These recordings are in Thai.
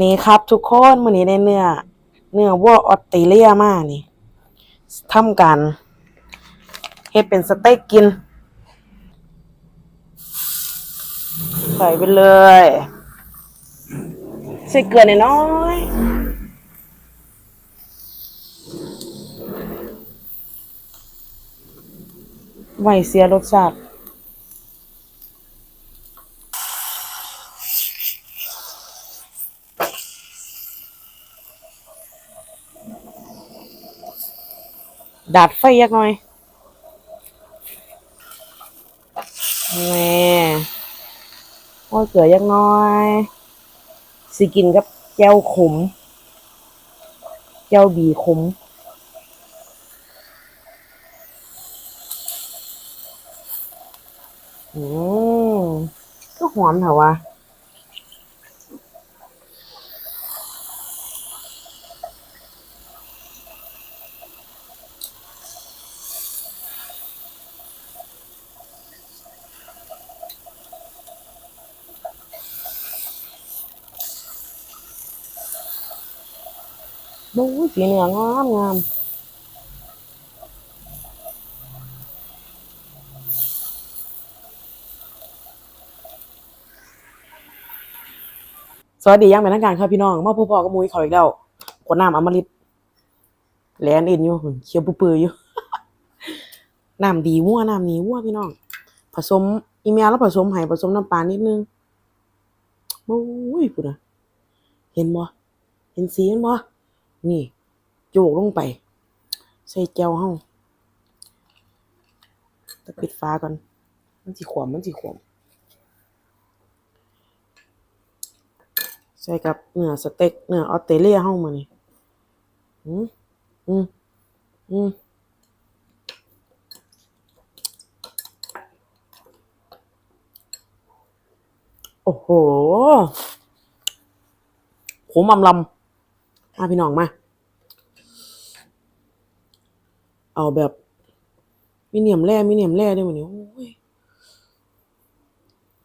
นี่ครับทุกคนมื้อนี้ได้เนื้อ เนื้อวัวออสเตรเลียมานี่ทำการเฮ็ดเป็นสเต็กกิน ใส่ไปเลยใส่เกลือหน้อยไว้เสียรสชาติ ดัดไฟยักหน่อยนี่โอ้ยเกลือยักน้อยสิกินกับแก้วขมแก้วบีขมอืมก็หอมเถอะวะ ดูสีเนื้องามงามสวัสดีอยังเป็นทางการครับพี่น้อง มาพบพอกับมุ้ยเขาอีกแล้วขวดน้ำอมฤตแลนอินอยู่เคี้ยวปื้ออยู่น้ำดีวัวน้ำนี้วัวพี่น้อง ผสมอีเมลแล้วผสมไห้ผสมน้ำปลานิดนึงโอ้ยพูดนะเห็นบ่เห็นสีมันบ่ นี่ โจกลงไป ใส่แก้วเฮาตะปิดฟ้าก่อน มันสิขวมมันสิขวมใส่กับเนื้อสเต็กเนื้อออสเตรเลียเฮามานี่อืมอืมอืมโอ้โหขมอำลำ มาพี่น้องมา เอาแบบมีเนียมแร่มีเนียมแร่ด้วยมันนี่โอ้ย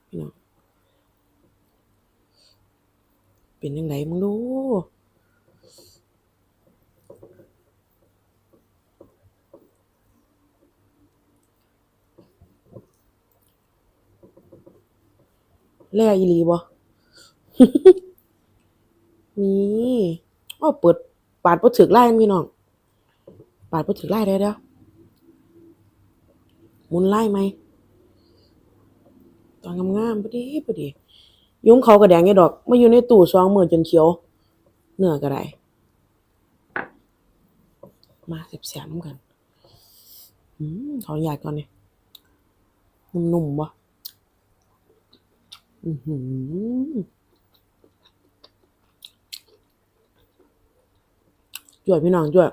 พี่น้องเป็นยังไงมึงดูแร่อีลีบ่นี่ อ้เปิดปาดบ่ถึกไล่พี่น้องปาดบ่ถึกไล่ได้เด้อหมุนไล่ไหมตอนงามๆพอดีพอดี ยุ้งเขากระแดงไงดอกมาอยู่ในตู้สองมือจนเขียว เนื้อก็ได้มาเสียบๆน้ำกันอืมขออนุญาตก่อนนี่นุ่มๆบ่อือหือ จ่วยพี่น้องจ่วย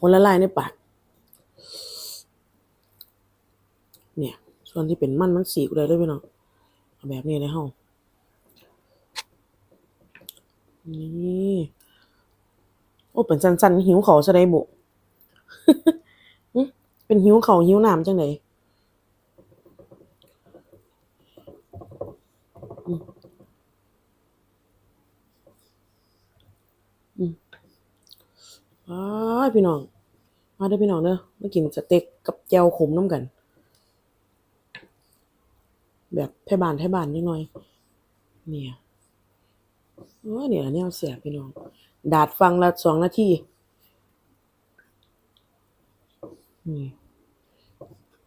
คนละลายในปาก เนี่ย ส่วนที่เป็นมันมันสีกเลยด้วยพี่น้องแบบนี้เลยเฮานี่โอ้เป็นสันๆหิวเขาซะได้บุเป็นหิวเขาหิวน้ำจังไดอืมอืม อ้าพี่น้อง มาเด้อพี่น้องเด้อมากินสเต็กกับแจ่วขมน้ำกัน แบบไทยบ้านไทยบ้านนิดหน่อย เนี่ยเออเนี่ยแนวเสียพี่น้อง ดาดฟังละสองนาทีนี่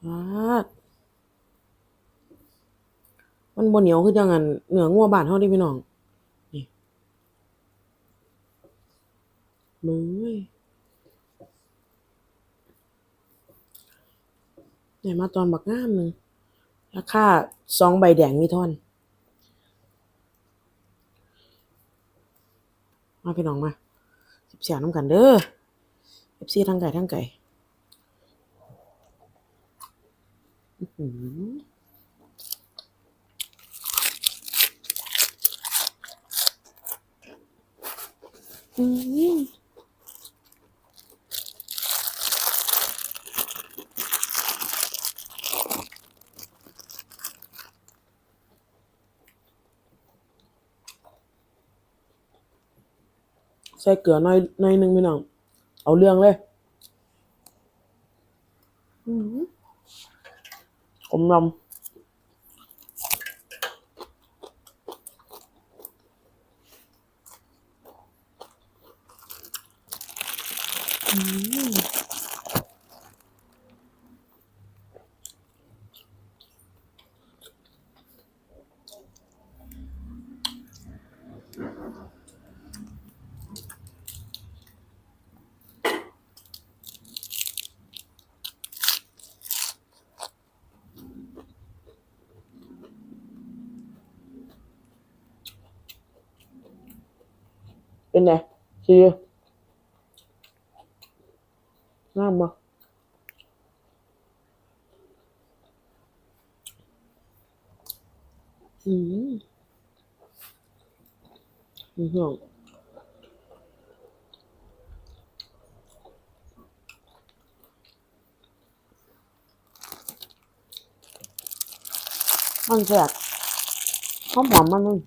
อามันบนเหนียวคือจังงันเหนืองัวบ้านเฮาดิพี่น้อง นี่มือย เนี่ยมาตอนบักงามหนึงราคาสองใบแดงมีท่อน มาพี่น้องมาสิบเสียน้ำกันเด้อเอฟซีทั้งไก่ทั้งไก่อือหืออืม ใส่เกลือหน่อยหน่อยหนึงพี่น้อง เอาเรื่องเลยอื้อหือกลมนำอืม เป็นไงชีงามบ่อืมอืมมันแซ่บหอมหอมมันมัน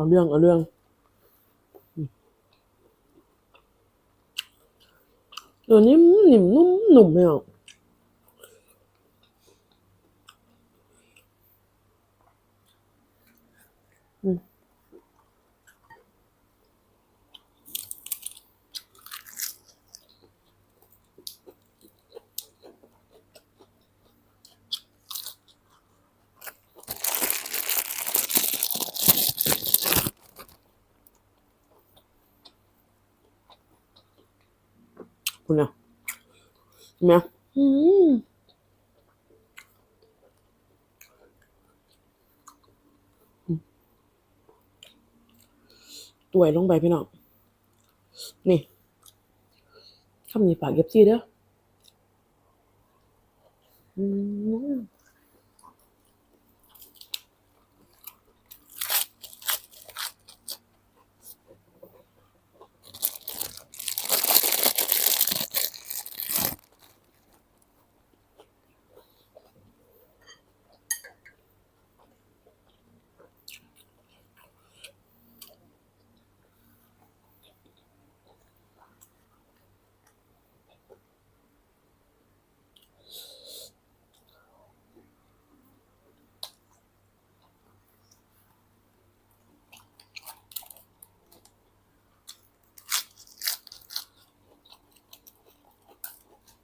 เอาเรื่องเอาเรื่อง ตัวนิ่มนิ่มนุ่มหนุ่มเลยอะอืมคุณอะ เห็นไหมตัวยลงไปพี่น้อง นี่คำนี้ปากเก็บซี่เด้อ อืม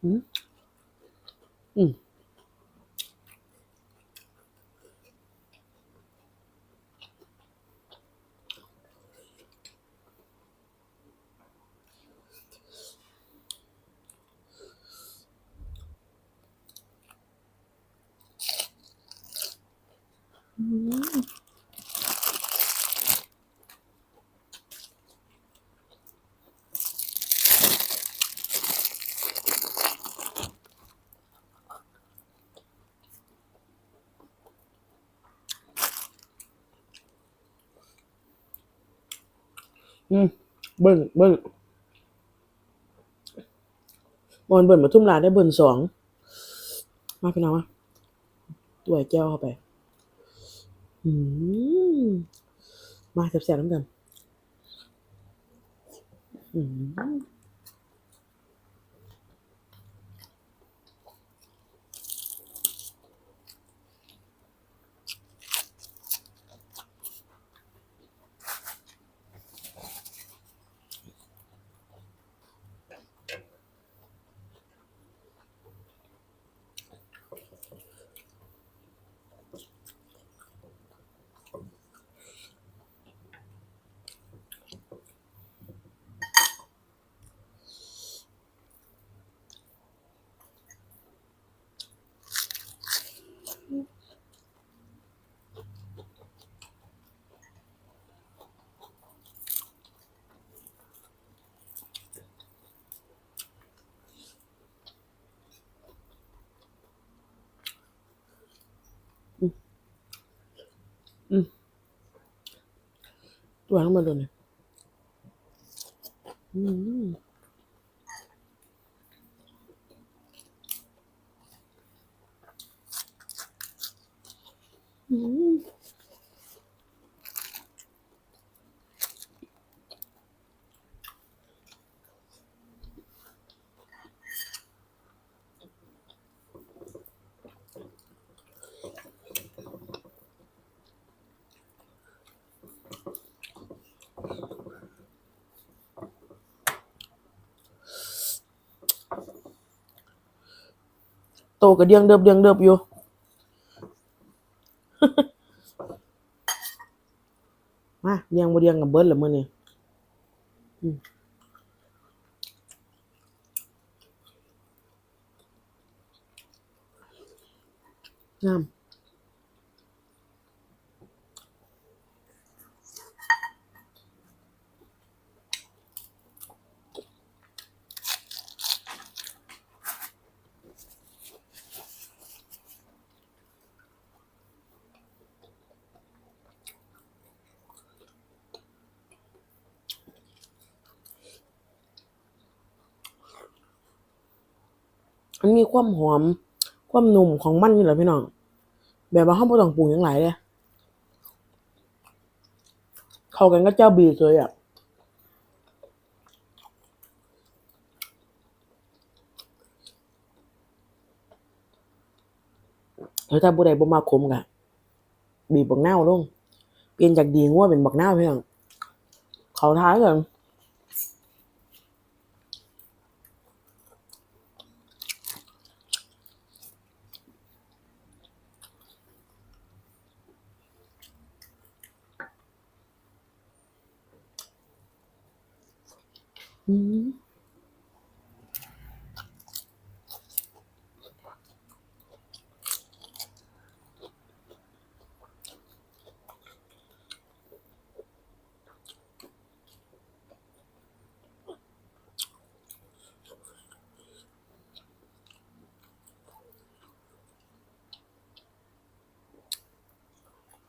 อืมอืมอืม เบิ้ลเบิ้ลบอลเบิ้ลมาทุ่มลาได้เบิ้ลสองมาพี่น้องมาตัวแก้วเข้าไปมาแสบๆน้ำกัน อืม ตัวทั้งหมดเลยเลยอืมอืม โตกับเดียงเดิบเดียงเดิบอยู่มาเดียงบ่เดียงกับเบิร์ดละมื่อนี้อืมงาม มันมีความหอม ความนุ่มของมันนี่แหละพี่น้อง แบบว่าเฮาบ่ต้องปรุงหยังหลายเลยเข้ากันกับเจ้าบีเลยอะแล้วถ้าผู้ใดบ่มาขมกะบีบบักเน่าลง เปลี่ยนจากดีงัวเป็นบักเน่าวพี่น้องเขาท้ายกัน อืม